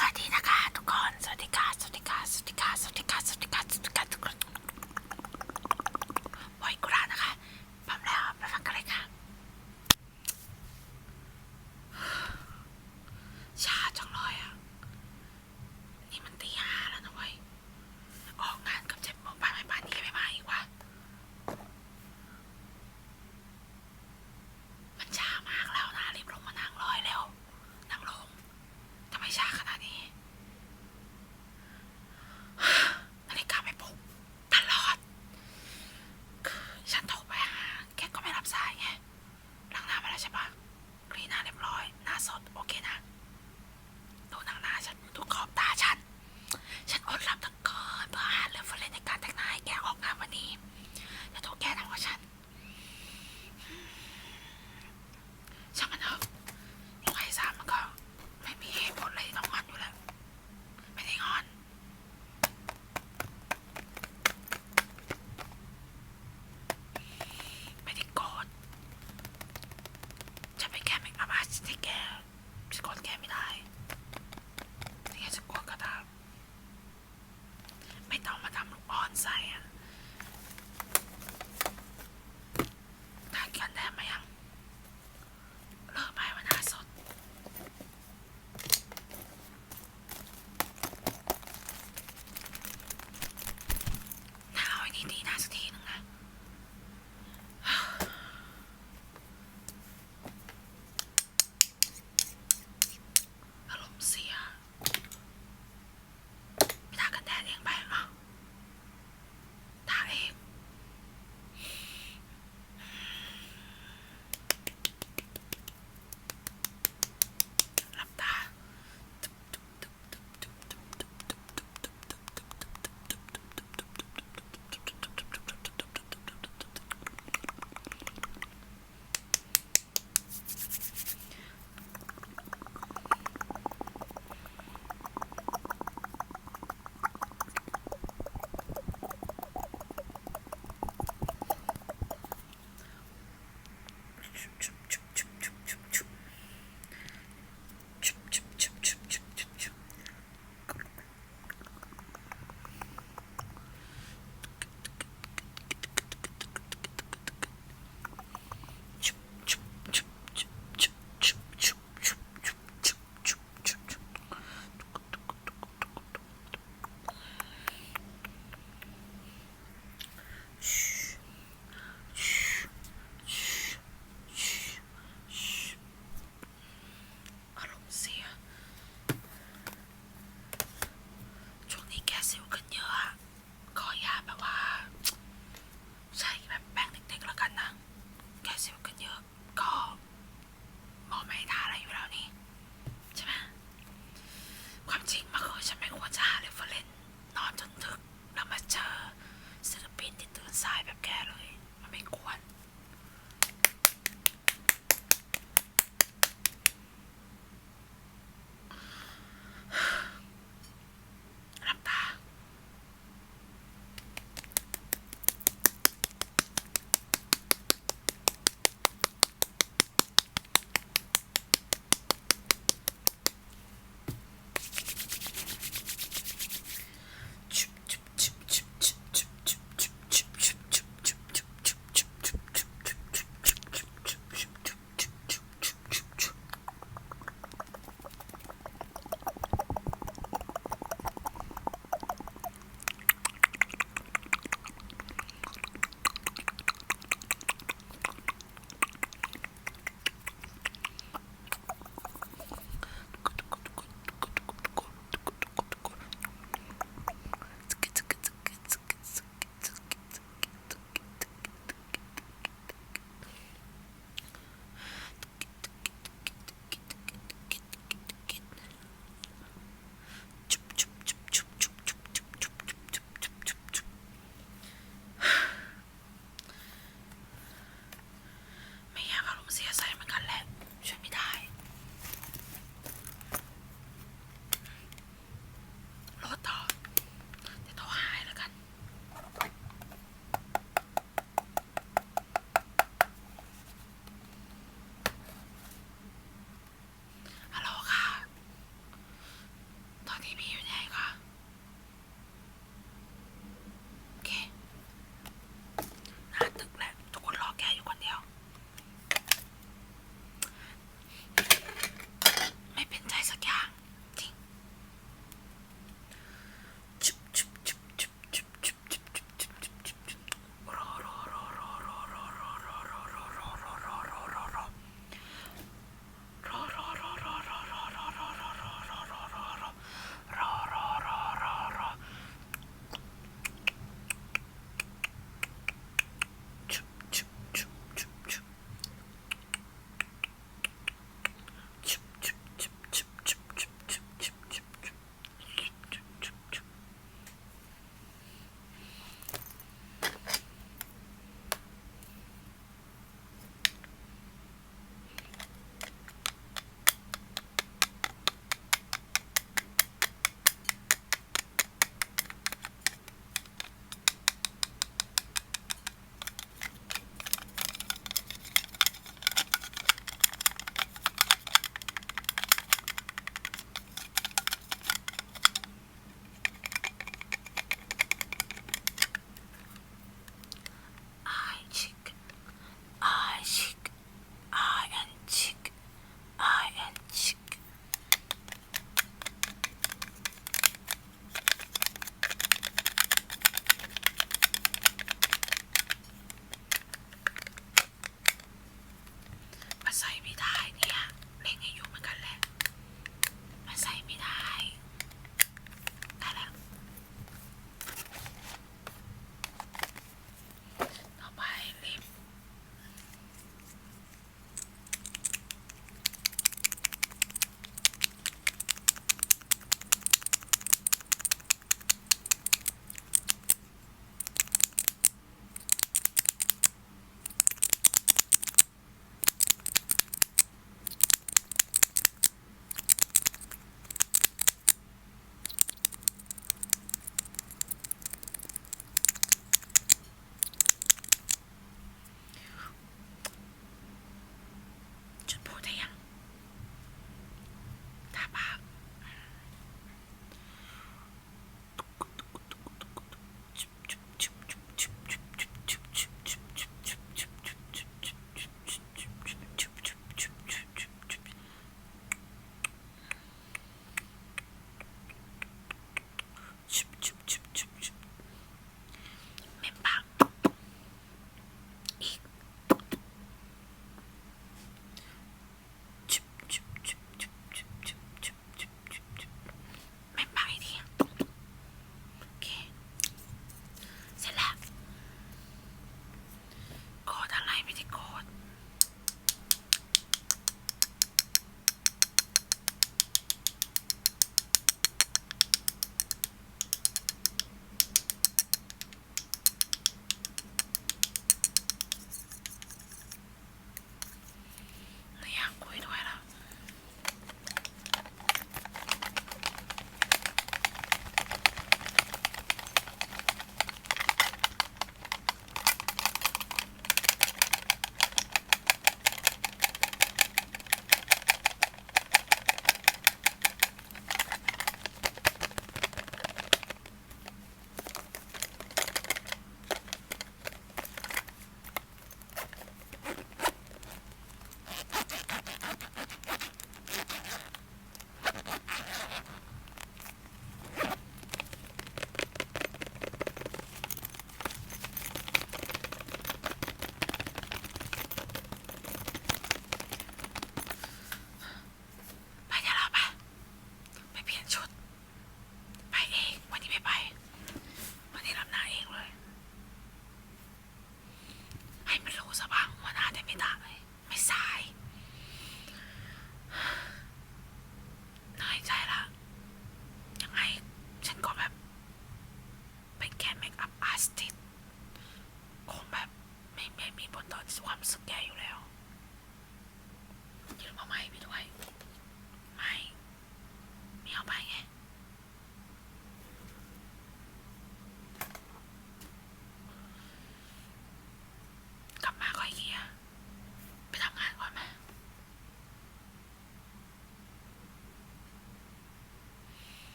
ส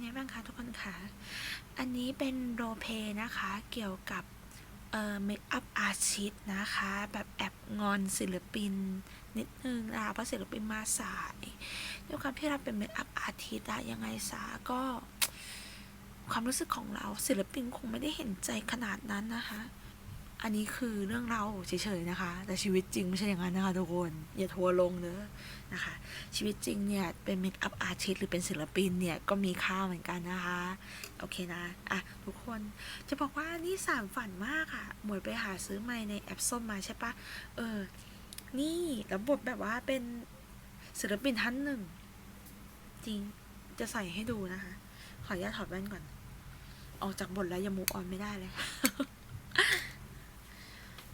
ไงบ้างคะทุกคนคะอันนี้เป็นโรเพย์นะคะเกี่ยวกับเอ่อเมคอัพอาชีตนะคะ แบบแอบงอนศิลปินนิดนึงนะคะเพราะศิลปินมาสายด้วยความที่เราเป็นเมคอัพอาชิตอะยังไงสาก็ความรู้สึกของเราศิลปินคงไม่ได้เห็นใจขนาดนั้นนะคะ อันนี้คือเรื่องเราเฉยๆนะคะ แต่ชีวิตจริงไม่ใช่อย่างนั้นนะคะทุกคนอย่าทัวร์ลงเนอะนะคะ ชีวิตจริงเนี่ยเป็นเมคอัพอาร์ติสหรือเป็นศิลปินเนี่ยก็มีค่าเหมือนกันนะคะ โอเคนะอะทุกคนจะบอกว่านี่สามฝันมากอะหมวยไปหาซื้อไมค์ในแอปส้มมาใช่ปะเออ นี่แล้วบทแบบว่าเป็นศิลปินท่านหนึ่ง จริงจะใส่ให้ดูนะคะ ขออนุญาตถอดแว่นก่อน ออกจากบทแล้วยังมูออนไม่ได้เลย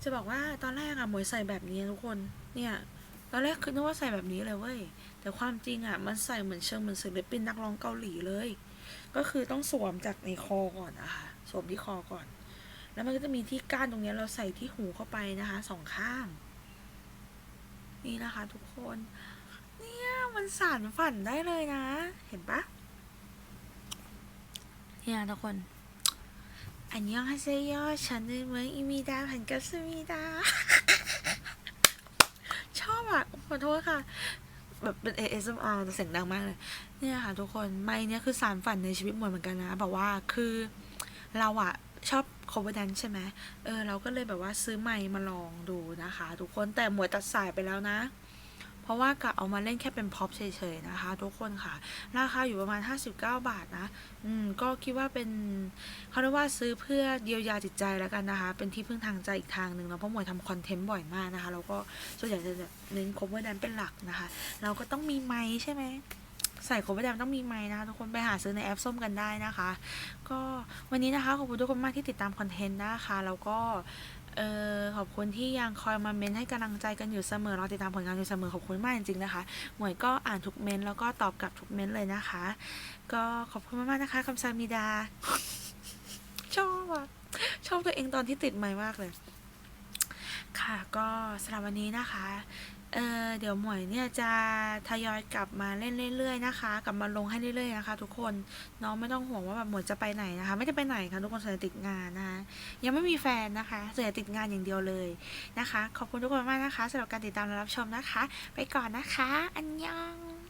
จะบอกว่าตอนแรกอะหมวยใส่แบบนี้ทุกคนเนี่ย ตอนแรกคือนึกว่าใส่แบบนี้เลยเว้ยแต่ความจริงอะมันใส่เหมือนเชิงเหมือนศิลปินนักร้องเกาหลีเลย ก็คือต้องสวมจากในคอก่อนนะคะสวมที่คอก่อน แล้วมันก็จะมีที่ก้านตรงนี้เราใส่ที่หูเข้าไปนะคะสองข้าง นี่นะคะ ทุกคน เนี่ยมันสานฝันได้เลยนะ เห็นปะเนี่ยทุกคน อันยองฮาเซโยฉันเเหมือนอิมิดาผันกัสมิดา ชอบอะ ขอโทษค่ะ แบบเป็น ASMR แต่เสียงดังมากเลย เนี่ยค่ะทุกคน ไม่เนี่ยคือสารฝันในชีวิตหมวยเหมือนกันนะ แบบว่าคือเราอะชอบ cover dance ใช่ไหมเออ เราก็เลยแบบว่าซื้อไมค์มาลองดูนะคะ ทุกคนแต่หมวยตัดสายไปแล้วนะ เพราะว่ากะเอามาเล่นแค่เป็นพ็อปเฉยๆนะคะ ทุกคนค่ะ ราคาอยู่ประมาณ 59 บาทนะ อืม ก็คิดว่าเป็นเขาเรียกว่าซื้อเพื่อเยียวยาจิตใจแล้วกันนะคะ เป็นที่พึ่งทางใจอีกทางหนึ่งเนาะเพราะหมวยทำคอนเทนต์บ่อยมากนะคะ แล้วก็ส่วนใหญ่จะเน้น cover dance เป็นหลักนะคะ เราก็ต้องมีไมค์ใช่ไหมใส่โคเวอร์แดมต้องมีไม้นะคะทุกคนไปหาซื้อในแอปส้มกันได้นะคะ ก็วันนี้นะคะขอบคุณทุกคนมากที่ติดตามคอนเทนต์นะคะ แล้วก็ เออขอบคุณที่ยังคอยมาเมนให้กำลังใจกันอยู่เสมอรอติดตามผลงานอยู่เสมอขอบคุณมากจริงๆนะคะ หมวยก็อ่านทุกเมนแล้วก็ตอบกลับทุกเมนเลยนะคะ ก็ขอบคุณมากๆนะคะคำซามิดา ชอบอะชอบตัวเองตอนที่ติดไม้มากเลย ค่ะก็สำหรับวันนี้นะคะ เออเดี๋ยวหมวยเนี่ยจะทยอยกลับมาเล่นเรื่อยๆนะคะ กลับมาลงให้เรื่อยๆนะคะ ทุกคนน้องไม่ต้องห่วงว่าแบบหมวยจะไปไหนนะคะ ไม่ได้ไปไหนค่ะทุกคนส่วนใหญ่ติดงานนะคะยังไม่มีแฟนนะคะส่วนใหญ่ติดงานอย่างเดียวเลยนะคะ ขอบคุณทุกคนมากนะคะสำหรับการติดตามและรับชมนะคะ ไปก่อนนะคะ อันยอง